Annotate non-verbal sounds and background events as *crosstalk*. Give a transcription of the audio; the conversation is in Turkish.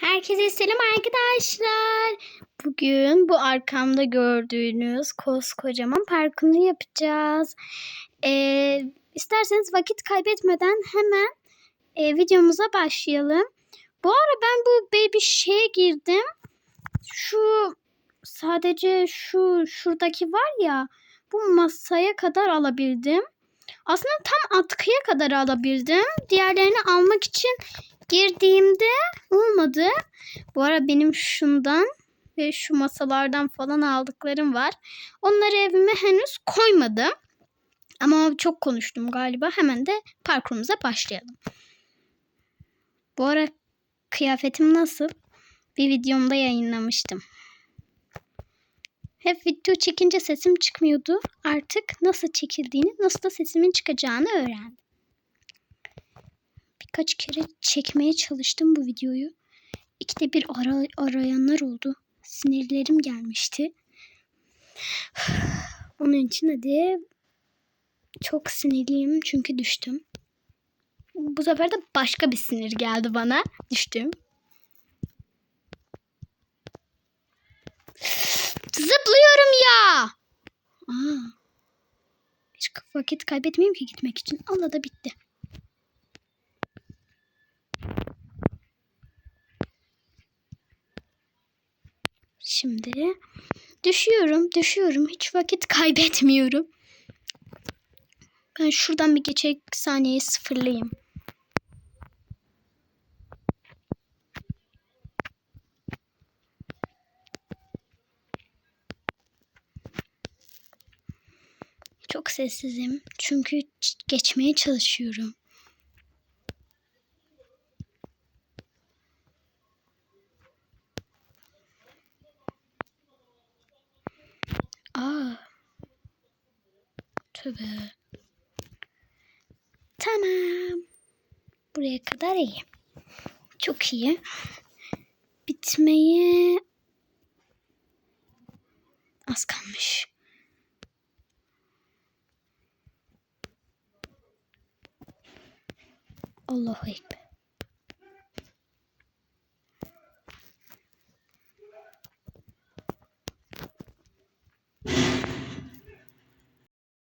Herkese selam arkadaşlar. Bugün bu arkamda gördüğünüz koskocaman parkuru yapacağız. Ee, isterseniz vakit kaybetmeden hemen e, videomuza başlayalım. Bu ara ben bu baby şeye girdim. Şu sadece şu şuradaki var ya bu masaya kadar alabildim. Aslında tam atkıya kadar alabildim. Diğerlerini almak için girdiğimde olmadı. Bu ara benim şundan ve şu masalardan falan aldıklarım var. Onları evime henüz koymadım. Ama çok konuştum galiba. Hemen de parkurumuza başlayalım. Bu ara kıyafetim nasıl? Bir videomda yayınlamıştım. Hep video çekince sesim çıkmıyordu. Artık nasıl çekildiğini, nasıl da sesimin çıkacağını öğrendim. Birkaç kere çekmeye çalıştım bu videoyu. İkide bir ara, arayanlar oldu. Sinirlerim gelmişti. *sighs* Onun için hadi çok sinirliyim çünkü düştüm. Bu sefer de başka bir sinir geldi bana. Düştüm. Zıplıyorum ya. Aa. Hiç vakit kaybetmeyeyim ki gitmek için. Allah da bitti. Şimdi düşüyorum, düşüyorum. Hiç vakit *laughs* kaybetmiyorum. Ben şuradan bir geçecek saniyeyi sıfırlayayım. Çok sessizim. Çünkü geçmeye çalışıyorum. Tövbe. Tamam. Buraya kadar iyi. Çok iyi. Bitmeye az kalmış. Allahu Ekber.